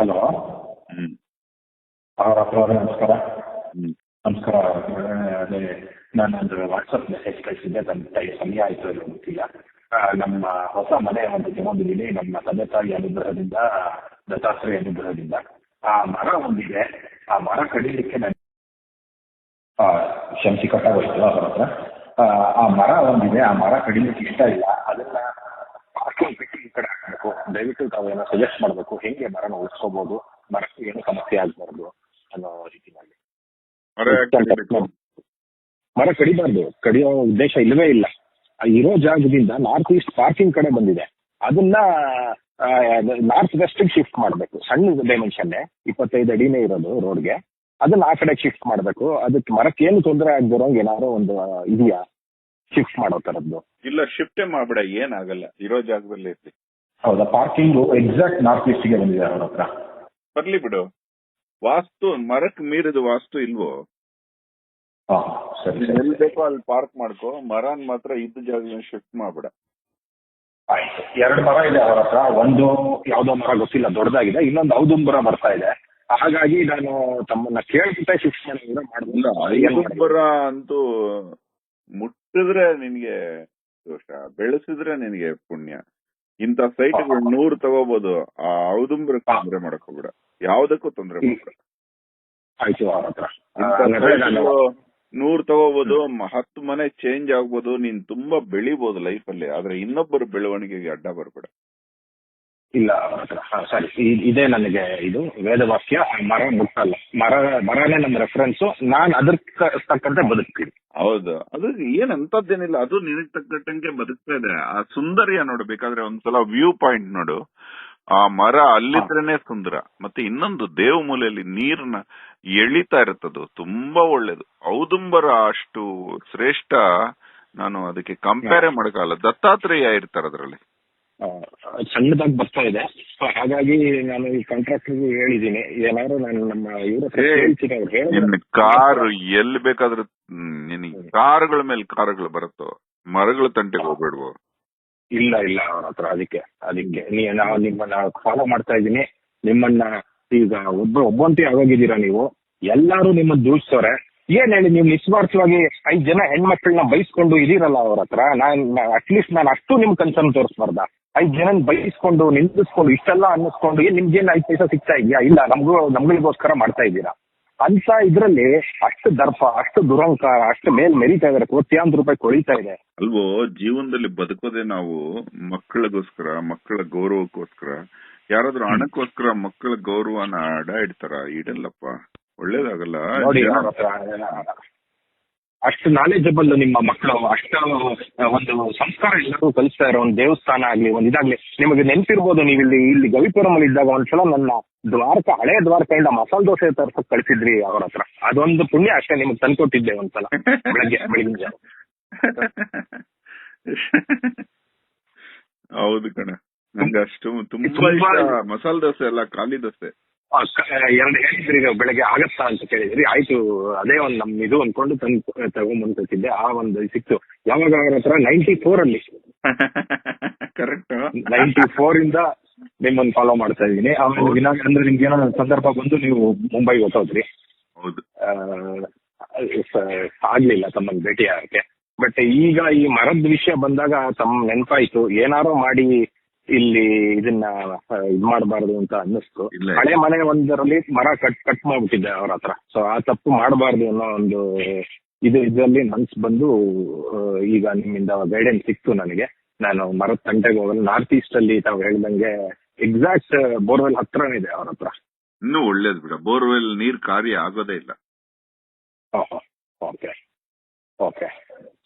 Hello. ಹ್ಮ್. ಅವರ ನಮಸ್ಕಾರ. ಹ್ಞೂ ನಮಸ್ಕಾರ. ಅದೇ ನಾನೊಂದು ವಾಟ್ಸಪ್ ಮೆಸೇಜ್ ಕಳಿಸಿದ್ದೆ ನನ್ನ ಸಮಯ ಆಯಿತು ಇಲ್ಲ ಗೊತ್ತಿಲ್ಲ. ನಮ್ಮ ಹೊಸ ಮನೆ ಒಂದು ತಗೊಂಡಿದ್ದೀನಿ. ನಮ್ಮ ತಂದೆ ತಾಯಿ ಅನುಗ್ರಹದಿಂದ ದತ್ತಾತ್ರೇಯ ಅನುಗ್ರಹದಿಂದ. ಆ ಮರ ಒಂದಿದೆ. ಆ ಮರ ಕಡಿಲಿಕ್ಕೆ ನಾನು ಕ್ಷಮಿಸಿ ಕಟ್ಟಾಗೋಯ್ತು ಅವರ ಹತ್ರ. ಆ, ಆ ಮರ ಒಂದಿದೆ. ಆ ಮರ ಕಡಿಲಿಕ್ಕೆ ಇಷ್ಟ ಇಲ್ಲ. ಅದನ್ನ ಪಾರ್ಕಿಂಗ್ ಬಿಟ್ಟು ಈ ಕಡೆ ಹಾಕಬೇಕು ತಾವು ಏನೋ ಸಜೆಸ್ಟ್ ಮಾಡಬೇಕು ಹೆಂಗೆ ಮರನ ಉಳಿಸ್ಕೋಬಹುದು ಮರ ಏನು ಸಮಸ್ಯೆ ಆಗ್ಬಾರ್ದು ಅನ್ನೋ ರೀತಿಯಲ್ಲಿ. ಮರ ಮರ ಕಡಿಬಾರ್ದು ಕಡಿಯೋ ಉದ್ದೇಶ ಇಲ್ಲವೇ ಇಲ್ಲ. ಇರೋ ಜಾಗದಿಂದ ನಾರ್ತ್ ಈಸ್ಟ್ ಪಾರ್ಕಿಂಗ್ ಕಡೆ ಬಂದಿದೆ. ಅದನ್ನ ನಾರ್ತ್ ವೆಸ್ಟ್ ಶಿಫ್ಟ್ ಮಾಡಬೇಕು. ಸಣ್ಣ ಡೈಮೆನ್ಷನ್ ಇಪ್ಪತ್ತೈದು ಅಡಿನೇ ಇರೋದು ರೋಡ್ಗೆ ಅದನ್ನ ಆ ಕಡೆ ಶಿಫ್ಟ್ ಮಾಡಬೇಕು. ಅದಕ್ಕೆ ಮರಕ್ಕೆ ಏನು ತೊಂದರೆ ಆಗ್ದಿರೋಂಗೆ ಏನಾದ್ರು ಒಂದು ಇದೆಯಾ? ಶಿಫ್ಟ್ ಮಾಡೋ ತರದ್ದು. ಇಲ್ಲ ಶಿಫ್ಟೇ ಮಾಡ್ಬೇಡ ಏನಾಗಲ್ಲ ಇರೋ ಜಾಗದಲ್ಲಿ ಇರ್ಲಿ. ಹೌದಾ? ಪಾರ್ಕಿಂಗ್ ಎಕ್ಸಾಕ್ಟ್ ನಾರ್ತ್ ಈಸ್ಟ್ಗೆ ಬಂದಿದೆ ಅವ್ರ ಹತ್ರ. ಬರ್ಲಿ ಬಿಡು. ವಾಸ್ತು ಮರಕ್ ಮೀರಿದ ವಾಸ್ತು ಇಲ್ವೋ? ಹಾ ಸರಿ ಎಲ್ಲಿ ಬೇಕೋ ಅಲ್ಲಿ ಪಾರ್ಕ್ ಮಾಡ್ಕೋ. ಮರನ್ ಮಾತ್ರ ಇದ್ದ ಜಾಗ ಶಿಫ್ಟ್ ಮಾಡ್ಬಿಡ. ಆಯ್ತು. ಎರಡು ಮರ ಇದೆ ಅವರ ಹತ್ರ. ಒಂದು ಯಾವ್ದೋ ಮರ ಗೊತ್ತಿಲ್ಲ ದೊಡ್ಡದಾಗಿದೆ. ಇನ್ನೊಂದು ಔದುಂಬರ ಬರ್ತಾ ಇದೆ. ಹಾಗಾಗಿ ನಾನು ತಮ್ಮನ್ನ ಕೇಳ್ಬಿಟ್ಟೆ ಶಿಫ್ಟ್ ಮಾಡಿದ್ರೆ ಮಾಡೋದು ಐದುಂಬರ ಅಂತೂ ಮುಟ್ಟಿದ್ರೆ ನಿನ್ಗೆ ದೋಷ. ಬೆಳೆಸಿದ್ರೆ ನಿನ್ಗೆ ಪುಣ್ಯ. ಇಂಥ ಸೈಟ್ಗಳು ನೂರು ತಗೋಬಹುದು ಆ ಔದುಂಬರ ತೊಂದ್ರೆ ಮಾಡಕ್ ಹೋಗ್ಬೇಡ. ಯಾವ್ದಕ್ಕೂ ತೊಂದ್ರೆ ಮಾಡ್ಬೇಡ. ನೂರ್ ತಗೋಬಹುದು ಹತ್ತು ಮನೆ ಚೇಂಜ್ ಆಗ್ಬೋದು ನೀನ್ ತುಂಬಾ ಬೆಳಿಬಹುದು ಲೈಫ್ ಅಲ್ಲಿ. ಆದ್ರೆ ಇನ್ನೊಬ್ಬರ ಬೆಳವಣಿಗೆಗೆ ಅಡ್ಡ ಬರ್ಬೇಡ. ಇಲ್ಲ ಸಾರಿ. ಇದೇ ನನಗೆ ಇದು ವೇದವಾಕ್ಯ ಮರ ಮುಟ್ಟಲ್ಲ. ಮರ ಮರನೇ ನಮ್ಮ ರೆಫರೆನ್ಸ್ ನಾನ್ ಅದ್ರ ತಕ್ಕಂತೆ ಬದುಕ್ತೀನಿ. ಹೌದು. ಅದು ಏನ್ ಅಂತದ್ದೇನಿಲ್ಲ ಅದು ನಿನಗ್ ತಕ್ಕಂಗೆ ಬದುಕ್ತಾ ಇದೆ. ಆ ಸುಂದರ್ಯ ನೋಡು ಬೇಕಾದ್ರೆ ಒಂದ್ಸಲ ವ್ಯೂ ಪಾಯಿಂಟ್ ನೋಡು. ಆ ಮರ ಅಲ್ಲಿದ್ರೇನೆ ಸುಂದರ ಮತ್ತೆ ಇನ್ನೊಂದು ದೇವ ಮೂಲೆಯಲ್ಲಿ ನೀರ್ನ ಎಳಿತಾ ಇರುತ್ತದು ತುಂಬಾ ಒಳ್ಳೇದು. ಔದುಂಬರ ಅಷ್ಟು ಶ್ರೇಷ್ಠ ನಾನು ಅದಕ್ಕೆ ಕಂಪೇರ್ ಮಾಡಕಲ್ಲ ದತ್ತಾತ್ರೇಯ ಇರ್ತಾರೆ ಅದ್ರಲ್ಲಿ. ಸಣ್ಣದಾಗಿ ಬರ್ತಾ ಇದೆ. ಸೊ ಹಾಗಾಗಿ ನಾನು ಈ ಕಾಂಟ್ರಾಕ್ಟರ್ ಹೇಳಿದೀನಿ ಏನಾದ್ರು ನಾನು ನಮ್ಮ ಇವ್ರ ಕಾರ್ ಎಲ್ಲಿ ಬೇಕಾದ್ರೂ ನಿನಗೆ ಕಾರುಗಳ ಮೇಲೆ ಕಾರುಗಳು ಬರುತ್ತೋ ಮರಗಳ ತಂಟೆಗೆ ಹೋಗ್ಬೇಡ್ವೋ? ಇಲ್ಲ ಇಲ್ಲ ಅವ್ರ ಹತ್ರ ಅದಕ್ಕೆ ಅದಕ್ಕೆ. ನೀ ನಾವು ನಿಮ್ಮನ್ನ ಫಾಲೋ ಮಾಡ್ತಾ ಇದ್ದೀನಿ. ನಿಮ್ಮನ್ನ ಈಗ ಒಬ್ಬ ಒಬ್ಬಂಟಿ ಆಗೋಗಿದ್ದೀರಾ ನೀವು? ಎಲ್ಲಾರು ನಿಮ್ಮನ್ನ ದೂಷಿಸೋರೆ ಏನ್ ಹೇಳಿ ನೀವು ನಿಸ್ವಾರ್ಥವಾಗಿ ಐದ್ ಜನ ಹೆಣ್ಮಕ್ಳನ್ನ ಬೈಸ್ಕೊಂಡು ಇದೀರಲ್ಲ ಅವ್ರ ಹತ್ರ? ನಾನ್ ಅಟ್ಲೀಸ್ಟ್ ನಾನು ಅಷ್ಟು ನಿಮ್ ಕನ್ಸರ್ನ್ ತೋರಿಸ್ಬಾರ್ದ? ಐದ್ ಜನ ಬೈಸ್ಕೊಂಡು ನಿಂದಿಸ್ಕೊಂಡು ಇಷ್ಟೆಲ್ಲ ಅನ್ನಿಸ್ಕೊಂಡು ಏನ್ ನಿಮ್ಗೇನ್ ಐದ್ ಪೈಸಾ ಸಿಗ್ತಾ ಇದೆಯಾ? ಇಲ್ಲ ನಮ್ಗೂ ನಮ್ಗಳಿಗೋಸ್ಕರ ಮಾಡ್ತಾ ಇದ್ದೀರಾ? ಅಂತ ಇದ್ರಲ್ಲಿ ಅಷ್ಟು ದರ್ಪ ಅಷ್ಟು ದುರಂಕಾರ ಅಷ್ಟು ಮೇಲ್ ಮೆರಿತಾ ಇದಾರೆ ಕೋಟ್ಯಾಂತರ ರೂಪಾಯಿ ಕೊಳಿತಾ ಇದೆ. ಅಲ್ವೋ ಜೀವನದಲ್ಲಿ ಬದುಕೋದೇ ನಾವು ಮಕ್ಕಳಿಗೋಸ್ಕರ ಮಕ್ಕಳ ಗೌರವಕ್ಕೋಸ್ಕರ. ಯಾರಾದ್ರೂ ಹಣಕ್ಕೋಸ್ಕರ ಮಕ್ಕಳ ಗೌರವನ ಅಡ ಇಡ್ತಾರ ಇಡಲ್ಲಪ್ಪ ಒಳ್ಳೇದಾಗಲ್ಲ ನೋಡಿ ಜನ- ಅವ್ರ ಹತ್ರ ಅಷ್ಟು ನಾಲೆಜಬಲ್ ನಿಮ್ಮ ಮಕ್ಕಳು ಅಷ್ಟು ಒಂದು ಸಂಸ್ಕಾರ ಎಲ್ಲರೂ ಕಲಿಸ್ತಾ ಇರೋ ಒಂದು ದೇವಸ್ಥಾನ ಆಗ್ಲಿ ಒಂದ್ ಇದಾಗ್ಲಿ ನಿಮಗೆ ನೆನ್ಪಿರ್ಬೋದು ನೀವು ಇಲ್ಲಿ ಇಲ್ಲಿ ಗವಿಪುರಂ ಅಲ್ಲಿ ಇದ್ದಾಗ ಒಂದ್ಸಲ ನನ್ನ ದ್ವಾರಕ ಹಳೆ ದ್ವಾರಕೆಯಿಂದ ಮಸಾಲ ದೋಸೆ ತರ್ಸಕ್ ಕಳಿಸಿದ್ರಿ ಅವ್ರ ಹತ್ರ. ಅದೊಂದು ಪುಣ್ಯ ಅಷ್ಟೇ ನಿಮ್ಗೆ ತಂದ್ಕೊಟ್ಟಿದ್ದೆ ಒಂದ್ಸಲ ಬೆಳಗ್ಗೆ ಬೆಳಗಿನ ಜಾವ ಹೌದು ಕಣ. ನಂಗೆ ಅಷ್ಟು ತುಂಬಾ ಮಸಾಲ ದೋಸೆ ಅಲ್ಲ ಖಾಲಿ ದೋಸೆ. ಎರಡು ಹೇಳಿದ್ರಿ ನೀವು ಬೆಳಗ್ಗೆ ಆಗತ್ತಾ ಅಂತ ಕೇಳಿದ್ರಿ. ಆಯ್ತು ಅದೇ ಒಂದು ನಮ್ ಇದು ಅನ್ಕೊಂಡು ತಂದು ತಗೊಂಡ್ಬಂದ್ಕೊಟ್ಟಿದ್ದೆ ಆ ಒಂದು ಸಿಕ್ತು. ಯಾವಾಗ ಹತ್ರ ನೈನ್ಟಿ ಫೋರ್ ಅಲ್ಲಿ ಕರೆಕ್ಟ್ ನೈನ್ಟಿ ಫೋರ್ ಇಂದ ನಿಮ್ಮನ್ನ ಫಾಲೋ ಮಾಡ್ತಾ ಇದ್ದೀನಿ. ಆಮೇಲೆ ದಿನ ಅಂದ್ರೆ ನಿಮ್ಗೆ ಏನೋ ಸಂದರ್ಭ ಬಂದು ನೀವು ಮುಂಬೈಗೆ ಹೊತ್ತೋದ್ರಿ ಆ, ಆಗ್ಲಿಲ್ಲ ತಮ್ಮನ್ನ ಭೇಟಿ ಆಗಕ್ಕೆ. ಬಟ್ ಈಗ ಈ ಮರದ ವಿಷಯ ಬಂದಾಗ ತಮ್ಮ ನೆನಪಾಯ್ತು. ಏನಾರೋ ಮಾಡಿ ಇಲ್ಲಿ ಇದನ್ನ ಇದ್ ಮಾಡಬಾರ್ದು ಅಂತ ಅನ್ನಿಸ್ತು. ಹಳೆ ಮನೆ ಒಂದರಲ್ಲಿ ಮರ ಕಟ್ ಕಟ್ ಮಾಡ್ಬಿಟ್ಟಿದ್ದೆ ಅವ್ರ ಹತ್ರ. ಸೊ ಆ ತಪ್ಪು ಮಾಡಬಾರ್ದು ಅನ್ನೋ ಒಂದು ಇದು ಇದರಲ್ಲಿ ಮನ್ಸ್ ಬಂದು ಈಗ ನಿಮ್ಮಿಂದ ಗೈಡೆನ್ಸ್ ಸಿಕ್ತು ನನಗೆ. ನಾನು ಮರದ ತಂಟೆಗೆ ಹೋಗಲು ನಾರ್ತ್ ಈಸ್ಟ್ ಅಲ್ಲಿ ತಾವು ಹೇಳ್ದಂಗೆ ಎಕ್ಸಾಕ್ಟ್ ಬೋರ್ವೆಲ್ ಹತ್ರನೇ ಇದೆ ಅವ್ರ ಹತ್ರ. ಇನ್ನೂ ಒಳ್ಳೇದು ಬಿಡ. ಬೋರ್ವೆಲ್ ನೀರ್ ಕಾರ್ಯ ಆಗೋದೇ ಇಲ್ಲ. Okay okay.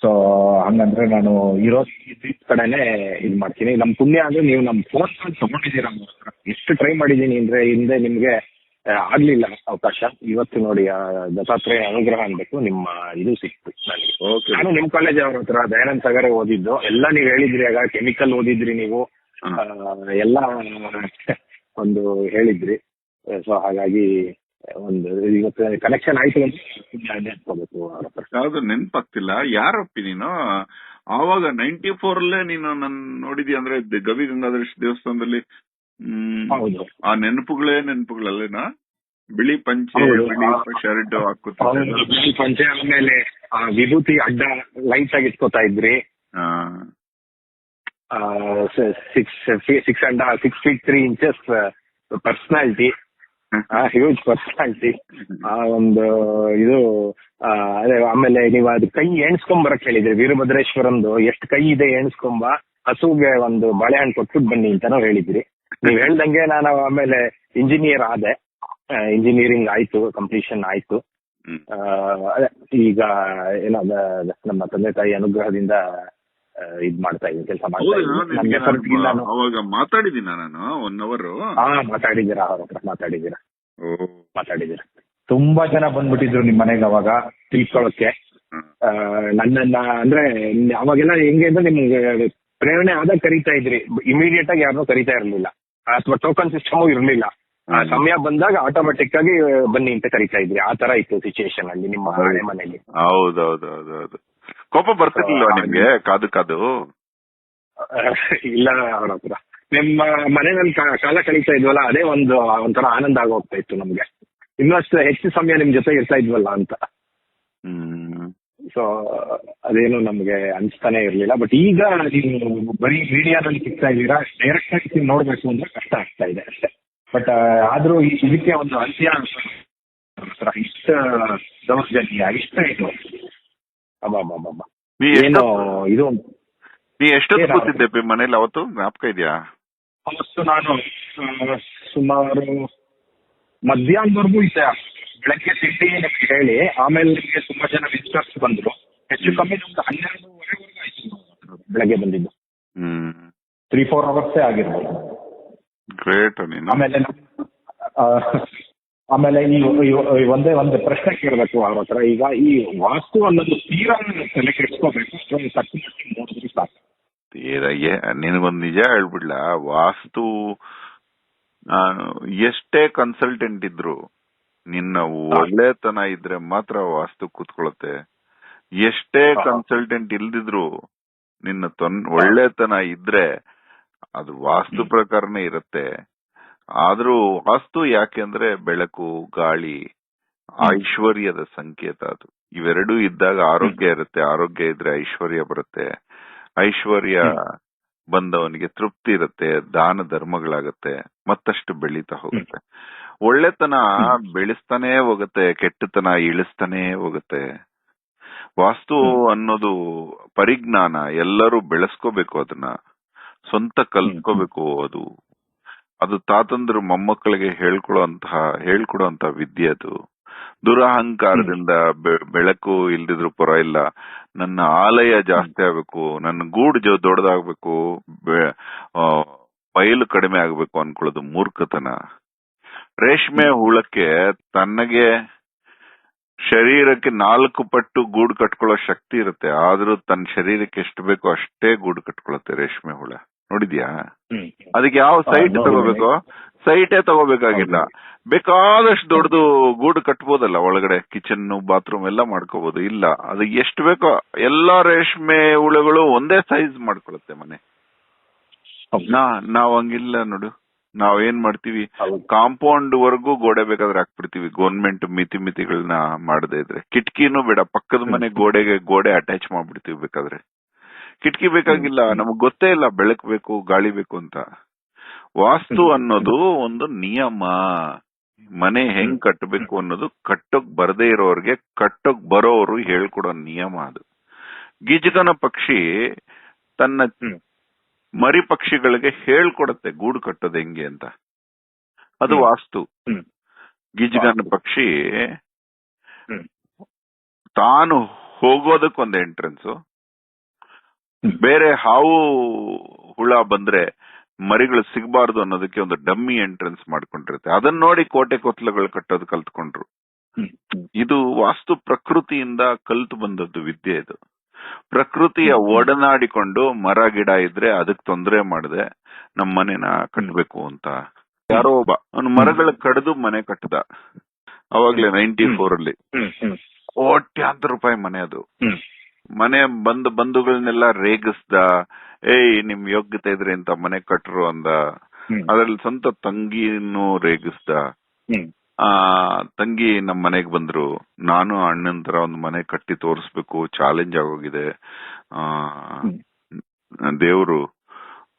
ಸೊ ಹಂಗಂದ್ರೆ ನಾನು ಇರೋ ಕಡೆನೆ ಇದು ಮಾಡ್ತೀನಿ. ನಮ್ ಪುಣ್ಯ ಅಂದ್ರೆ ನೀವು ನಮ್ ಫೋನ್ ತಗೊಂಡಿದ್ದೀರಾ ಎಷ್ಟು ಟ್ರೈ ಮಾಡಿದೀನಿ ಅಂದ್ರೆ ಹಿಂದೆ ನಿಮ್ಗೆ ಆಗ್ಲಿಲ್ಲ ಅವಕಾಶ. ಇವತ್ತು ನೋಡಿ ದತ್ತಾತ್ರೇಯ ಅನುಗ್ರಹ ಅನ್ಬೇಕು. ನಿಮ್ಮ ಇದು ಸಿಕ್ತು ನನಗೆ. ನಾನು ನಿಮ್ ಕಾಲೇಜ್ ಅವ್ರ ಹತ್ರ ದಯಾನಂದ್ ಸಾಗರ ಓದಿದ್ದು. ಎಲ್ಲ ನೀವ್ ಹೇಳಿದ್ರಿ ಆಗ ಕೆಮಿಕಲ್ ಓದಿದ್ರಿ ನೀವು. ಎಲ್ಲ ಒಂದು ಹೇಳಿದ್ರಿ. ಸೊ ಹಾಗಾಗಿ ಒಂದು ಇವತ್ತು ಕನೆಕ್ಷನ್ ಆಯ್ತು ಯಾವ್ದು ನೆನ್ಪಾಗ್ತಿಲ್ಲ. ಯಾರಪ್ಪಿ ನೀನು? ಆವಾಗ ನೈನ್ಟಿ ಫೋರ್ ಅಲ್ಲೇ ನೀನು ನನ್ ನೋಡಿದ್ಯಾ ಅಂದ್ರೆ ಗವಿ ಗಂಗಾಧರೇಶ್ ದೇವಸ್ಥಾನದಲ್ಲಿ? ಆ ನೆನಪುಗಳೇ ನೆನಪುಗಳಲ್ಲೇನಾ? ಬಿಳಿ ಪಂಚೆ ಬಿಳಿ ಶರ್ಟ್ ಹಾಕುತ್ತಾ ಬಿಳಿ ಪಂಚೆ ಆಮೇಲೆ ಆ ವಿಭೂತಿ ಅಡ್ಡ ಲೈಟ್ ಆಗಿ ಇಟ್ಕೋತಾ ಇದ್ರಿ. Six six and six feet three inches personality huge personality ಆ ಒಂದು ಇದು ಅದೇ ಆಮೇಲೆ ನೀವು ಅದು ಕೈ ಎಣ್ಸ್ಕೊಂಬರಕ್ ಬರಕ್ ಹೇಳಿದ್ರಿ ವೀರಭದ್ರೇಶ್ವರಂದು. ಎಷ್ಟು ಕೈ ಇದೆ ಎಣ್ಸ್ಕೊಂಬ ಹಸುಗೆ ಒಂದು ಬಾಳೆಹಣ್ಣು ಕೊಟ್ಟು ಬನ್ನಿ ಅಂತಾನು ಹೇಳಿದ್ರಿ. ನೀವ್ ಹೇಳ್ದಂಗೆ ನಾನು ಆಮೇಲೆ ಇಂಜಿನಿಯರ್ ಆದೆ. ಇಂಜಿನಿಯರಿಂಗ್ ಆಯ್ತು ಕಂಪ್ಲೀಷನ್ ಆಯ್ತು. ಈಗ ಏನೋ ನಮ್ಮ ತಂದೆ ತಾಯಿ ಅನುಗ್ರಹದಿಂದ ಇದ್ ಮಾಡ್ತಾ ಇದ್ದೀನಿ ಕೆಲಸ ಮಾಡ್ತಾ ಮಾತಾಡಿದೀನ ಅವಾಗ ಮಾತಾಡಿದ್ದೀನ ನಾನು? ಒನ್ ಅವರ್ ಹಾ ಮಾತಾಡಿದ್ದೀರಾ? ಅವ್ರ ಹತ್ರ ಮಾತಾಡಿದ್ದೀರಾ? ಮಾತಾಡಿದ್ದೀರಾ? ತುಂಬಾ ಜನ ಬಂದ್ಬಿಟ್ಟಿದ್ರು ನಿಮ್ ಮನೆಗೆ ಅವಾಗ ತಿಳ್ಕೊಳಕ್ಕೆ. ನನ್ನನ್ನ ಅಂದ್ರೆ ಅವಾಗೆಲ್ಲ ಹೆಂಗೆ ಅಂದ್ರೆ ನಿಮ್ಗೆ ಪ್ರೇರಣೆ ಆದಾಗ ಕರಿತಾ ಇದ್ರಿ. ಇಮಿಡಿಯೇಟ್ ಆಗಿ ಯಾರನ್ನೂ ಕರಿತಾ ಇರ್ಲಿಲ್ಲ. ಅಥವಾ ಟೋಕನ್ ಸಿಸ್ಟಮ್ ಇರ್ಲಿಲ್ಲ. ಆ ಸಮಯ ಬಂದಾಗ ಆಟೋಮೆಟಿಕ್ ಆಗಿ ಬನ್ನಿ ಅಂತ ಕರಿತಾ ಇದ್ರಿ. ಆ ತರ ಇತ್ತು ಸಿಚುಯೇಷನ್ ಅಲ್ಲಿ ನಿಮ್ಮ. ಹಳೆ ಮನೆಯಲ್ಲಿ ಹೌದೌದು ಹೌದು ಕೋಪ ಬರ್ತಿರ್ಲಿಲ್ಲ ನಿಮ್ಗೆ? ಕಾದು ಕಾದು? ಇಲ್ಲ ಅವ್ರ ನಿಮ್ಮ ಮನೆಯಲ್ಲಿ ಕಾಲ ಕಳೀತಾ ಇದ್ವಲ್ಲ ಅದೇ ಒಂದು ಒಂಥರ ಆನಂದ ಆಗೋಗ್ತಾ ಇತ್ತು ನಮ್ಗೆ. ಇನ್ನಷ್ಟು ಹೆಚ್ಚು ಸಮಯ ನಿಮ್ ಜೊತೆ ಇರ್ತಾ ಇದ್ವಲ್ಲ ಅಂತ. ಸೊ ಅದೇನು ನಮ್ಗೆ ಅನ್ಸ್ತಾನೆ ಇರ್ಲಿಲ್ಲ. ಬಟ್ ಈಗ ನೀವು ಬರೀ ಮೀಡಿಯಾದಲ್ಲಿ ಸಿಗ್ತಾ ಇದ್ದೀರಾ? ಡೈರೆಕ್ಟ್ ಆಗಿ ನೀವು ನೋಡ್ಬೇಕು ಅಂದ್ರೆ ಕಷ್ಟ ಆಗ್ತಾ ಇದೆ ಅಷ್ಟೇ. ಬಟ್ ಆದ್ರೂ ಈ- ಇದಕ್ಕೆ ಒಂದು ಅಂತ್ಯ ಇಷ್ಟ ದೌರ್ಜನ್ಯ ಇಷ್ಟ ಇದು. ಏನು ಇದು ನೀ ಎಷ್ಟೊತ್ತು? ಕೂತಿದ್ದೆ ಬಿ ಮನೇಲಿ ಅವತ್ತು? ಜ್ಞಾಪಕ ಇದೆಯಾ? ಅವತ್ತು ನಾನು ಆ, ಸುಮಾರು ಮಧ್ಯಾಹ್ನವರೆಗೂ ಇದ್ದೆ. ಬೆಳಗ್ಗೆ ತಿಂಡಿ ನಿಮ್ಗೆ ಹೇಳಿ ಆಮೇಲೆ ನಿಮಗೆ ತುಂಬಾ ಜನ ವಿಸಿಟರ್ಸ್ ಬಂದ್ರು. ಹೆಚ್ಚು ಕಮ್ಮಿ ನಮ್ದು ಹನ್ನೆರಡುವರೆವರೆಗೂ ಆಯ್ತು. ಬೆಳಗ್ಗೆ ಬಂದಿದ್ದು. ಹ್ಮ್. ತ್ರೀ ಫೋರ್ ಅವರ್ಸೇ ಆಗಿರ್ಬೋದು ಗ್ರೇಟ್ ನೀನು ಆಮೇಲೆ ನಮ್- ಆ, ಆಮೇಲೆ ಈ ಒಂದೇ ಒಂದು ಪ್ರಶ್ನೆ ಕೇಳಬೇಕು ಅವ್ರ ಹತ್ರ ಈಗ ಈ ವಾಸ್ತು ಅನ್ನೋದು ತೀರಾ ತಲೆ ಕೆಡಿಸ್ಕೋಬೇಕು. ಅಷ್ಟೊಂದು ನೋಡಿದ್ರೆ ಸಾಕು. ತೀರಾಗೆ ನಿನಗೊಂದು ನಿಜ ಹೇಳ್ಬಿಡ್ಲ. ವಾಸ್ತು ಎಷ್ಟೇ ಕನ್ಸಲ್ಟೆಂಟ್ ಇದ್ರು ನಿನ್ನ ಒಳ್ಳೆತನ ಇದ್ರೆ ಮಾತ್ರ ವಾಸ್ತು ಕೂತ್ಕೊಳತ್ತೆ ಎಷ್ಟೇ. ಕನ್ಸಲ್ಟೆಂಟ್ ಇಲ್ದಿದ್ರು ನಿನ್ನ ತೊನ್ ಒಳ್ಳೆತನ ಇದ್ರೆ ಅದು ವಾಸ್ತು ಪ್ರಕಾರನೇ ಇರುತ್ತೆ. ಆದ್ರೂ ವಾಸ್ತು ಯಾಕೆಂದ್ರೆ ಬೆಳಕು ಗಾಳಿ ಐಶ್ವರ್ಯದ ಸಂಕೇತ ಅದು. ಇವೆರಡೂ ಇದ್ದಾಗ ಆರೋಗ್ಯ ಇರುತ್ತೆ. ಆರೋಗ್ಯ ಇದ್ರೆ ಐಶ್ವರ್ಯ ಬರುತ್ತೆ. ಐಶ್ವರ್ಯ ಬಂದವನಿಗೆ ತೃಪ್ತಿ ಇರುತ್ತೆ. ದಾನ ಧರ್ಮಗಳಾಗತ್ತೆ. ಮತ್ತಷ್ಟು ಬೆಳೀತಾ ಹೋಗುತ್ತೆ. ಒಳ್ಳೆತನ ಬೆಳೆಸ್ತಾನೆ ಹೋಗುತ್ತೆ. ಕೆಟ್ಟತನ ಇಳಿಸ್ತಾನೆ ಹೋಗುತ್ತೆ. ವಾಸ್ತು ಅನ್ನೋದು ಪರಿಜ್ಞಾನ. ಎಲ್ಲರೂ ಬೆಳೆಸ್ಕೋಬೇಕು ಅದನ್ನ. ಸ್ವಂತ ಕಲ್ತ್ಕೋಬೇಕು ಅದು. ಅದು ತಾತಂದ್ರು ಮೊಮ್ಮಕ್ಕಳಿಗೆ ಹೇಳ್ಕೊಡುವಂತಹ ಹೇಳ್ಕೊಡುವಂತಹ ವಿದ್ಯೆ ಅದು. ದುರಹಂಕಾರದಿಂದ ಬೆಳಕು ಇಲ್ದಿದ್ರು ಪರ ಇಲ್ಲ ನನ್ನ ಆಲಯ ಜಾಸ್ತಿ ಆಗ್ಬೇಕು, ನನ್ನ ಗೂಡು ದೊಡ್ಡದಾಗ್ಬೇಕು ಬಯಲು ಕಡಿಮೆ ಆಗ್ಬೇಕು ಅನ್ಕೊಳ್ಳೋದು ಮೂರ್ಖತನ. ರೇಷ್ಮೆ ಹುಳಕ್ಕೆ ತನ್ನಗೆ ಶರೀರಕ್ಕೆ ನಾಲ್ಕು ಪಟ್ಟು ಗೂಡು ಕಟ್ಕೊಳ್ಳೋ ಶಕ್ತಿ ಇರುತ್ತೆ, ಆದ್ರೂ ತನ್ನ ಶರೀರಕ್ಕೆ ಎಷ್ಟು ಬೇಕೋ ಅಷ್ಟೇ ಗೂಡು ಕಟ್ಕೊಳತ್ತೆ ರೇಷ್ಮೆ ಹುಳ. ನೋಡಿದ್ಯಾ. ಅದಕ್ಕೆ ಯಾವ ಸೈಟ್. ತಗೋಬೇಕು? ಸೈಟೇ ತಗೋಬೇಕಾಗಿಲ್ಲ. ಬೇಕಾದಷ್ಟು ದೊಡ್ಡದು ಗೂಡು ಕಟ್ಬೋದಲ್ಲ ಒಳಗಡೆ ಕಿಚನ್ ಬಾತ್ರೂಮ್ ಎಲ್ಲ ಮಾಡ್ಕೋಬಹುದು ಇಲ್ಲ ಅದು ಎಷ್ಟು ಬೇಕೋ ಎಲ್ಲಾ ರೇಷ್ಮೆ ಹುಳುಗಳು ಒಂದೇ ಸೈಜ್ ಮಾಡ್ಕೊಳುತ್ತೆ ಮನೆ. ನಾವ್ ಹಂಗಿಲ್ಲ ನೋಡು. ನಾವ್ ಏನ್ ಮಾಡ್ತೀವಿ? ಕಾಂಪೌಂಡ್ ವರೆಗೂ ಗೋಡೆ ಬೇಕಾದ್ರೆ ಹಾಕ್ಬಿಡ್ತೀವಿ. ಗೌರ್ಮೆಂಟ್ ಮಿತಿ ಮಿತಿಗಳನ್ನ ಮಾಡದೇ ಇದ್ರೆ. ಕಿಟಕಿನೂ ಬೇಡ ಪಕ್ಕದ ಮನೆ ಗೋಡೆಗೆ ಗೋಡೆ ಅಟ್ಯಾಚ್ ಮಾಡ್ಬಿಡ್ತೀವಿ ಬೇಕಾದ್ರೆ. ಕಿಟಕಿ ಬೇಕಾಗಿಲ್ಲ. ನಮಗ್ ಗೊತ್ತೇ ಇಲ್ಲ ಬೆಳಕ್ ಬೇಕು ಗಾಳಿ ಬೇಕು ಅಂತ. ವಾಸ್ತು ಅನ್ನೋದು ಒಂದು ನಿಯಮ. ಮನೆ ಹೆಂಗ್ ಕಟ್ಟಬೇಕು ಅನ್ನೋದು ಕಟ್ಟೋಕ್ ಬರದೇ ಇರೋರ್ಗೆ ಕಟ್ಟೋಕ್ ಬರೋರು ಹೇಳ್ಕೊಡೋ ನಿಯಮ ಅದು. ಗಿಜಗನ ಪಕ್ಷಿ ತನ್ನ ಮರಿ ಪಕ್ಷಿಗಳಿಗೆ ಹೇಳ್ಕೊಡತ್ತೆ ಗೂಡು ಕಟ್ಟೋದು ಹೆಂಗೆ ಅಂತ. ಅದು ವಾಸ್ತು. ಗಿಜಗನ ಪಕ್ಷಿ. ತಾನು ಹೋಗೋದಕ್ಕೊಂದು ಎಂಟ್ರೆನ್ಸ್. ಬೇರೆ ಹಾವು ಹುಳ ಬಂದ್ರೆ ಮರಿಗಳು ಸಿಗಬಾರ್ದು ಅನ್ನೋದಕ್ಕೆ ಒಂದು ಡಮ್ಮಿ ಎಂಟ್ರೆನ್ಸ್ ಮಾಡ್ಕೊಂಡಿರುತ್ತೆ. ಅದನ್ನ ನೋಡಿ ಕೋಟೆ ಕೊತ್ತಲಗಳು ಕಟ್ಟೋದು ಕಲ್ತ್ಕೊಂಡ್ರು. ಇದು ವಾಸ್ತು ಪ್ರಕೃತಿಯಿಂದ ಕಲ್ತು ಬಂದದ್ದು ವಿದ್ಯೆ ಇದು. ಪ್ರಕೃತಿಯ. ಒಡನಾಡಿಕೊಂಡು ಮರ ಗಿಡ ಇದ್ರೆ ಅದಕ್ ತೊಂದರೆ ಮಾಡದೆ ನಮ್ ಮನೆನ ಕಟ್ಟಬೇಕು ಅಂತ. ಯಾರೋ ಒಬ್ಬ ಅವ್ನು ಮರಗಳ ಕಡ್ದು ಮನೆ ಕಟ್ಟದ ಅವಾಗ್ಲೇ ನೈನ್ಟಿ ಫೋರ್ ಅಲ್ಲಿ. ಕೋಟ್ಯಾಂತರ ರೂಪಾಯಿ ಮನೆ ಅದು. ಮನೆ ಬಂದು ಬಂಧುಗಳನ್ನೆಲ್ಲ ರೇಗಿಸ್ದ ಏಯ್ ನಿಮ್ ಯೋಗ್ಯತೆ ಇದ್ರೆ ಇಂತ ಮನೆ ಕಟ್ರು ಅಂದ. ಅದ್ರಲ್ಲಿ ಸ್ವಂತ ತಂಗಿನೂ ರೇಗಿಸ್ದ. ಆ ತಂಗಿ ನಮ್ ಮನೆಗ್ ಬಂದ್ರು. ನಾನು ಅಣ್ಣನ ತರ ಒಂದು ಮನೆ ಕಟ್ಟಿ ತೋರಿಸ್ಬೇಕು ಚಾಲೆಂಜ್ ಆಗೋಗಿದೆ. ಆ ದೇವ್ರು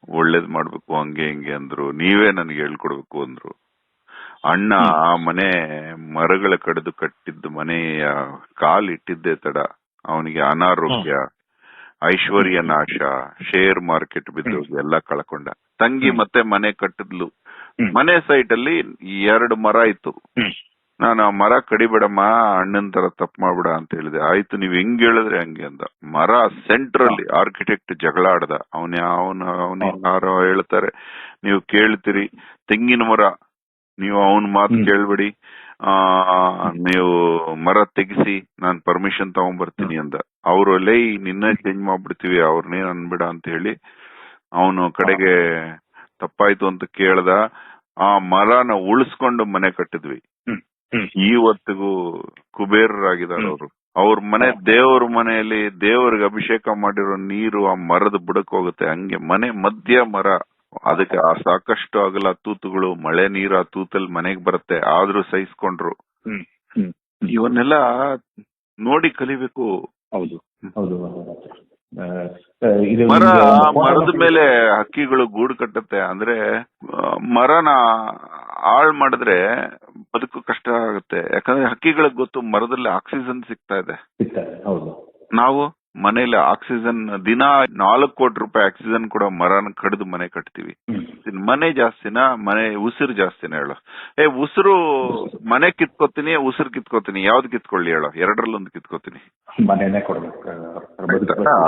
ಒಳ್ಳೇದ್ ಮಾಡ್ಬೇಕು ಹಂಗೆ ಹಿಂಗೆ ಅಂದ್ರು. ನೀವೇ ನನ್ಗೆ ಹೇಳ್ಕೊಡ್ಬೇಕು ಅಂದ್ರು. ಅಣ್ಣ ಆ ಮನೆ ಮರಗಳ ಕಡಿದು ಕಟ್ಟಿದ್ದು ಮನೆಯ ಕಾಲ್ ಇಟ್ಟಿದ್ದೆ ತಡ. ಅವನಿಗೆ ಅನಾರೋಗ್ಯ ಐಶ್ವರ್ಯ ನಾಶ ಶೇರ್ ಮಾರ್ಕೆಟ್ ಬಿದ್ದೋಗಿ ಎಲ್ಲ ಕಳ್ಕೊಂಡ. ತಂಗಿ ಮತ್ತೆ ಮನೆ ಕಟ್ಟಿದ್ಲು. ಮನೆ ಸೈಟ್ ಅಲ್ಲಿ ಎರಡು ಮರ ಇತ್ತು. ನಾನು ಆ ಮರ ಕಡಿಬೇಡಮ್ಮ ಅಣ್ಣನ್ ತರ ತಪ್ಪು ಮಾಡ್ಬೇಡ ಅಂತ ಹೇಳಿದೆ. ಆಯ್ತು ನೀವ್ ಹೆಂಗ್ ಹೇಳಿದ್ರೆ ಹಂಗೆ ಅಂದ. ಮರ ಸೆಂಟ್ರಲ್ಲಿ ಆರ್ಕಿಟೆಕ್ಟ್ ಜಗಳ ಆಡದ. ಅವನ ಅವನ ಅವನ ಯಾರೋ ಹೇಳ್ತಾರೆ. ನೀವು ಕೇಳ್ತೀರಿ. ತೆಂಗಿನ ಮರ ನೀವು ಅವನ ಮಾತು ಕೇಳ್ಬಿಡಿ. ನೀವು ಮರ ತೆಗಿಸಿ ನಾನು ಪರ್ಮಿಷನ್ ತಗೊಂಡ್ಬರ್ತೀನಿ ಅಂದ. ಅವ್ರು ಲೈ ನಿನ್ನ ಚೇಂಜ್ ಮಾಡ್ಬಿಡ್ತೀವಿ ಅವ್ರನ್ನೇನ್ ಅನ್ಬಿಡ ಅಂತ ಹೇಳಿ ಅವನು ಕಡೆಗೆ ತಪ್ಪಾಯ್ತು ಅಂತ ಕೇಳ್ದ. ಆ ಮರನ ಉಳಿಸ್ಕೊಂಡು ಮನೆ ಕಟ್ಟಿದ್ವಿ. ಈವತ್ತಿಗೂ ಇವತ್ತಿಗೂ ಕುಬೇರರಾಗಿದ್ದಾರೆ ಅವರು. ಅವ್ರ ಮನೆ ದೇವ್ರ ಮನೆಯಲ್ಲಿ ದೇವರಿಗೆ ಅಭಿಷೇಕ ಮಾಡಿರೋ ನೀರು ಆ ಮರದ ಬುಡಕ್ ಹೋಗುತ್ತೆ. ಹಂಗೆ ಮನೆ ಮಧ್ಯ ಮರ ಅದಕ್ಕೆ ಆ ಸಾಕಷ್ಟು ಆಗಲ್ಲ ತೂತುಗಳು ಮಳೆ ನೀರ ತೂತಲ್ ತೂತಲ್ಲಿ ಮನೆಗ್ ಬರುತ್ತೆ ಆದ್ರೂ ಸಹಿಸ್ಕೊಂಡ್ರು. ಇವನ್ನೆಲ್ಲ ನೋಡಿ ಕಲಿಬೇಕು. ಹೌದು. ಹೌದು ಮರ ಮರದ ಮೇಲೆ ಹಕ್ಕಿಗಳು ಗೂಡು ಕಟ್ಟುತ್ತೆ. ಅಂದ್ರೆ ಮರನ ಹಾಳ್ ಮಾಡಿದ್ರೆ ಬದುಕು ಕಷ್ಟ ಆಗುತ್ತೆ. ಯಾಕಂದ್ರೆ ಹಕ್ಕಿಗಳಿಗೆ ಗೊತ್ತು ಮರದಲ್ಲಿ ಆಕ್ಸಿಜನ್ ಸಿಗ್ತಾ ಇದೆ. ಹೌದು. ನಾವು ಮನೇಲಿ ಆಕ್ಸಿಜನ್ ದಿನ ನಾಲ್ಕು ಕೋಟಿ ರೂಪಾಯಿ ಆಕ್ಸಿಜನ್ ಕೂಡ ಮರನ ಕಡಿದು ಮನೆ ಕಟ್ತೀವಿ. ಮನೆ ಜಾಸ್ತಿನಾ ಮನೆ ಉಸಿರು ಜಾಸ್ತಿನ ಹೇಳು. ಏ ಉಸಿರು ಮನೆ ಕಿತ್ಕೋತೀನಿ ಉಸಿರು ಕಿತ್ಕೋತೀನಿ. ಯಾವ್ದು ಕಿತ್ಕೊಳ್ಳಿ ಹೇಳೋ? ಎರಡರಲ್ಲೊಂದು ಕಿತ್ಕೋತೀನಿ.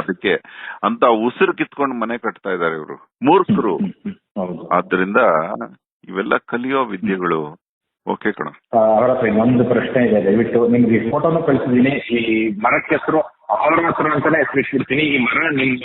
ಅದಕ್ಕೆ ಅಂತ ಉಸಿರು ಕಿತ್ಕೊಂಡು ಮನೆ ಕಟ್ತಾ ಇದಾರೆ ಇವರು. ಮೂರ್ಖರು. ಆದ್ರಿಂದ ಇವೆಲ್ಲ ಕಲಿಯೋ ವಿದ್ಯೆಗಳು ಓಕೆ ಕಣ. ಇನ್ನೊಂದು ಪ್ರಶ್ನೆ ಇದೆ. ದಯವಿಟ್ಟು ನಿಮ್ಗೆ ಈ ಫೋಟೋನು ಕಳಿಸಿದೀನಿ ಈ ಮರಕ್ಕೆ ಹೆಸರು ಅವರ ಹತ್ರ ಅಂತಾನೆ ಹೆಸರಿಟ್ಬಿಡ್ತೀನಿ ಈ ಮರ ನಿಮ್ಮ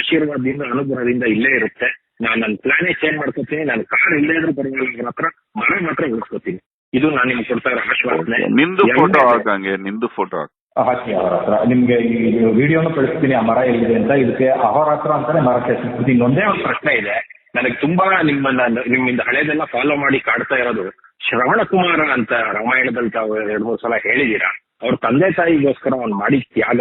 ಆಶೀರ್ವಾದದಿಂದ ಅನುಗ್ರಹದಿಂದ ಇಲ್ಲೇ ಇರುತ್ತೆ. ನಾನು ನನ್ನ ಪ್ಲಾನೇ ಚೇಂಜ್ ಮಾಡ್ಕೋತೀನಿ. ನಾನು ಕಾರ್ ಇಲ್ಲೇ ಇದ್ರೂ ಪರವಾಗಿಲ್ಲ. ಅವ್ರ ಹತ್ರ ಮರ ಮಾತ್ರ ಉಳಿಸ್ಕೋತೀನಿ. ಇದು ನಾನು ನಿಮ್ಗೆ ಕೊಡ್ತಾ ಇರೋ ಆಶ್ವಾಸನೆ. ನಿಮ್ದು ಫೋಟೋ ಹಾಕಂಗೆ ನಿಮ್ದು ಫೋಟೋ ಹಾಕ. ಹಾಕಿ ಅವರ ಹತ್ರ. ನಿಮ್ಗೆ ಈ ವಿಡಿಯೋನು ಕಳಿಸ್ತೀನಿ. ಆ ಮರ ಎಲ್ಲಿದೆ ಅಂತ. ಇದಕ್ಕೆ ಅಹೋರಾತ್ರ ಅಂತಾನೆ ಮರ ಹೆಸರಿಟ್ಬಿಡ್ತೀನಿ ಇನ್ನೊಂದೇ ಒಂದು ಪ್ರಶ್ನೆ ಇದೆ. ನನಗೆ ತುಂಬಾ ನಿಮ್ಮನ್ನ ನಿಮ್ಮಿಂದ ಹಳೇದೆಲ್ಲ ಫಾಲೋ ಮಾಡಿ ಕಾಡ್ತಾ ಇರೋದು ಶ್ರವಣ ಕುಮಾರ ಅಂತ ರಾಮಾಯಣದಲ್ಲಿ ತಾವು ಎರಡು ಮೂರು ಸಲ ಹೇಳಿದೀರಾ ಅವ್ರ ತಂದೆ ತಾಯಿಗೋಸ್ಕರ ಅವ್ನು ಮಾಡಿದ ತ್ಯಾಗ.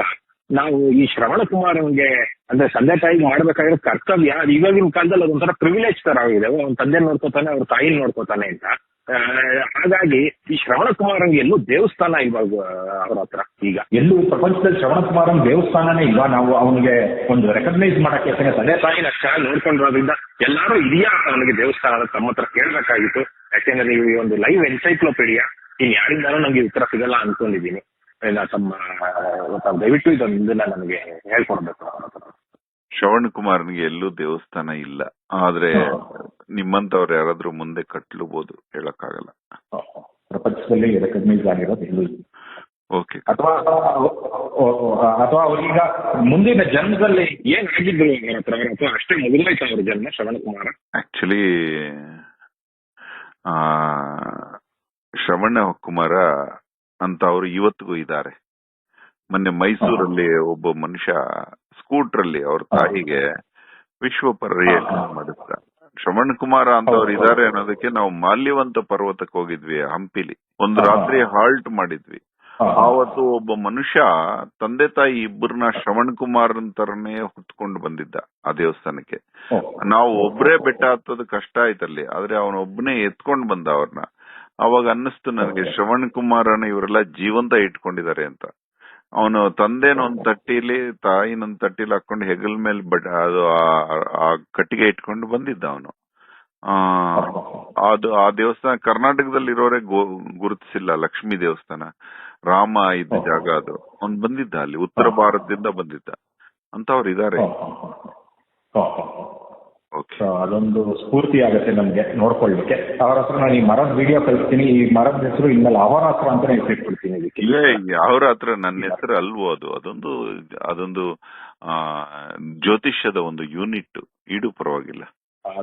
ನಾವು ಈ ಶ್ರವಣ ಕುಮಾರ್ ಅವ್ನಿಗೆ ಅಂದ್ರೆ ತಂದೆ ತಾಯಿಗೆ ಮಾಡ್ಬೇಕಾಗಿರೋ ಕರ್ತವ್ಯ ಅದು ಇವಾಗಿನ ಕಾಲದಲ್ಲಿ ಅದೊಂಥರ ಪ್ರಿವಿಲೇಜ್ ತರ ಆಗಿದೆ. ಅವ್ನ ತಂದೆ ನೋಡ್ಕೋತಾನೆ ಅವ್ರ ತಾಯಿ ನೋಡ್ಕೋತಾನೆ ಅಂತ. ಹಾಗಾಗಿ ಈ ಶ್ರವಣ ಕುಮಾರ್ ಎಲ್ಲೂ ದೇವಸ್ಥಾನ ಇವಾಗ ಅವ್ರ ಹತ್ರ ಈಗ? ಎಲ್ಲೂ ಪ್ರಪಂಚದಲ್ಲಿ ಶ್ರವಣ ಕುಮಾರನ್ ದೇವಸ್ಥಾನನೇ ಇಲ್ವಾ? ನಾವು ಅವನಿಗೆ ಒಂದು ರೆಕಗ್ನೈಸ್ ಮಾಡಕ್ಕೆ ತಂದೆ ತಾಯಿನ ಅಷ್ಟ ನೋಡ್ಕೊಂಡಿರೋದ್ರಿಂದ ಎಲ್ಲಾರು ಇದೆಯಾ? ಅವನಿಗೆ ದೇವಸ್ಥಾನ ಅಂತ ತಮ್ಮ ಹತ್ರ ಕೇಳ್ಬೇಕಾಗಿತ್ತು. ಯಾಕೆಂದ್ರೆ ನೀವು ಈ ಒಂದು ಲೈವ್ ಎನ್ಸೈಕ್ಲೋಪೀಡಿಯಾ ಇನ್ ಯಾರಿಂದಾನು ನಂಗೆ ಉತ್ತರ ಸಿಗಲ್ಲ ಅನ್ಕೊಂಡಿದೀನಿ ಇನ್ನ ತಮ್ಮ ತಾವು ದಯವಿಟ್ಟು ಇದನ್ನ ನನಗೆ ಹೇಳ್ಕೊಡ್ಬೇಕು ಶ್ರವಣ್ ಕುಮಾರ್ನಿಗೆ ಎಲ್ಲೂ ದೇವಸ್ಥಾನ ಇಲ್ಲ. ಆದ್ರೆ ನಿಮ್ಮಂತವ್ರು ಯಾರಾದ್ರೂ ಮುಂದೆ ಕಟ್ಲಬಹುದು ಹೇಳಕ್ಕಾಗಲ್ಲ. ಪ್ರಪಂಚದಲ್ಲಿ ರೆಕಗ್ನೈಸ್ ಆಗಿರೋದು ಎಲ್ಲೂ ಓಕೆ. ಅಥವಾ ಅಥವಾ ಅವ್ರೀಗ ಮುಂದಿನ ಜನ್ಮದಲ್ಲಿ ಏನ್ ಆಗಿದ್ರು ಆ ಅವ್ರ ಅಷ್ಟೇ ಮುಗಿದಾಯ್ತು ಅವ್ರ ಜನ್ಮ ಶ್ರವಣ ಕುಮಾರ. ಆಕ್ಚುಲಿ ಆ ಶ್ರವಣ ಕುಮಾರ ಅಂತ ಅವರು ಇವತ್ತಿಗೂ ಇದ್ದಾರೆ. ಮೊನ್ನೆ ಮೈಸೂರಲ್ಲಿ ಒಬ್ಬ ಮನುಷ್ಯ ಸ್ಕೂಟರ್ ಅಲ್ಲಿ ಅವ್ರ ತಾಯಿಗೆ ವಿಶ್ವ ಪರ್ಯಟನೆ ಮಾಡಿದ್ದ. ಶ್ರವಣ್ ಕುಮಾರ ಅಂತವ್ರು ಇದಾರೆ ಅನ್ನೋದಕ್ಕೆ ನಾವು ಮಾಲ್ಯವಂತ ಪರ್ವತಕ್ಕೆ ಹೋಗಿದ್ವಿ ಹಂಪಿಲಿ. ಒಂದು ರಾತ್ರಿ ಹಾಲ್ಟ್ ಮಾಡಿದ್ವಿ. ಆವತ್ತು ಒಬ್ಬ ಮನುಷ್ಯ ತಂದೆ ತಾಯಿ ಇಬ್ಬರನ್ನ ಶ್ರವಣ್ ಕುಮಾರ್ ತರನೇ ಹೊತ್ಕೊಂಡು ಬಂದಿದ್ದ ಆ ದೇವಸ್ಥಾನಕ್ಕೆ. ನಾವು ಒಬ್ರೇ ಬೆಟ್ಟ ಹತ್ತೋದು ಕಷ್ಟ ಆಯ್ತಲ್ಲಿ ಆದ್ರೆ ಅವನೊಬ್ಬನೇ ಎತ್ಕೊಂಡ್ ಬಂದ ಅವ್ರನ್ನ. ಅವಾಗ ಅನ್ನಿಸ್ತು ನನಗೆ ಶ್ರವಣ್ ಕುಮಾರನ ಇವರೆಲ್ಲ ಜೀವಂತ ಇಟ್ಕೊಂಡಿದ್ದಾರೆ ಅಂತ. ಅವನು ತಂದೆನ ಒಂದ್ ತಟ್ಟಿಲಿ ತಾಯಿನೊಂದ್ ತಟ್ಟಿಲಿ ಹಾಕೊಂಡು ಹೆಗಲ್ ಮೇಲೆ ಬಡ ಅದು ಆ- ಕಟ್ಟಿಗೆ ಇಟ್ಕೊಂಡು ಬಂದಿದ್ದ ಅವನು. ಆ ಅದು ಆ ದೇವಸ್ಥಾನ ಕರ್ನಾಟಕದಲ್ಲಿ ಇರೋರೆ ಗುರುತಿಸಿಲ್ಲ ಲಕ್ಷ್ಮಿ ದೇವಸ್ಥಾನ. ರಾಮ ಇದ್ದ ಜಾಗ ಅದು. ಅವ್ನ್ ಬಂದಿದ್ದ ಅಲ್ಲಿ ಉತ್ತರ ಭಾರತದಿಂದ ಬಂದಿದ್ದ. ಅಂತ ಅಂತವ್ರು ಇದಾರೆ. ಸೊ ಅದೊಂದು ಸ್ಫೂರ್ತಿ ಆಗುತ್ತೆ ನಮ್ಗೆ ನೋಡ್ಕೊಳ್ಳಿಕ್ಕೆ ಅವರ ಹತ್ರ ನಾನು ಈ ಮರದ ವಿಡಿಯೋ ಕಳಿಸ್ತೀನಿ. ಈ ಮರದ ಹೆಸರು ಇನ್ಮೇಲೆ ಅವರ ಹತ್ರ ಅಂತಾನೆ ಇಟ್ಬಿಡ್ತೀನಿ ಇದಕ್ಕೆ. ಅವರ ಅವ್ರ ಹತ್ರ ನನ್ನ ಹೆಸರು ಅಲ್ವೋ ಅದು? ಅದೊಂದು ಅದೊಂದು ಆ ಜ್ಯೋತಿಷ್ಯದ ಒಂದು ಯೂನಿಟ್. ಇಡು ಪರವಾಗಿಲ್ಲ.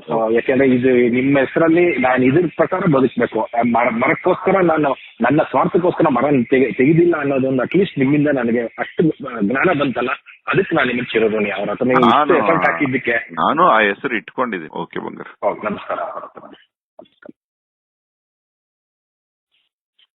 ಸೊ ಯಾಕೆಂದ್ರೆ ಇದು ನಿಮ್ಮ ಹೆಸರಲ್ಲಿ ನಾನು ಇದ್ರ ಪ್ರಕಾರ ಬದುಕಬೇಕು. ಮರ ಮರಕ್ಕೋಸ್ಕರ ನಾನು ನನ್ನ ಸ್ವಾರ್ಥಕ್ಕೋಸ್ಕರ ಮರ ತೆಗೆ- ತೆಗೆದಿಲ್ಲ ಅನ್ನೋದೊಂದು ಅಟ್ಲೀಸ್ಟ್ ನಿಮ್ಮಿಂದ ನನಗೆ ಅಷ್ಟು ಜ್ಞಾನ ಬಂತಲ್ಲ? ಅದಕ್ಕೆ ನಾನು ನಿಮಗೆ ಚಿರೋದೋನಿ ಅವ್ರ ಹತ್ರ ಹಾಕಿದ್ದಕ್ಕೆ. ನಾನು ಆ ಹೆಸರು ಇಟ್ಕೊಂಡಿದ್ದೀನಿ. ಓಕೆ ಬಂಗಾರ. ಓ, ನಮಸ್ಕಾರ. ನಮಸ್ಕಾರ.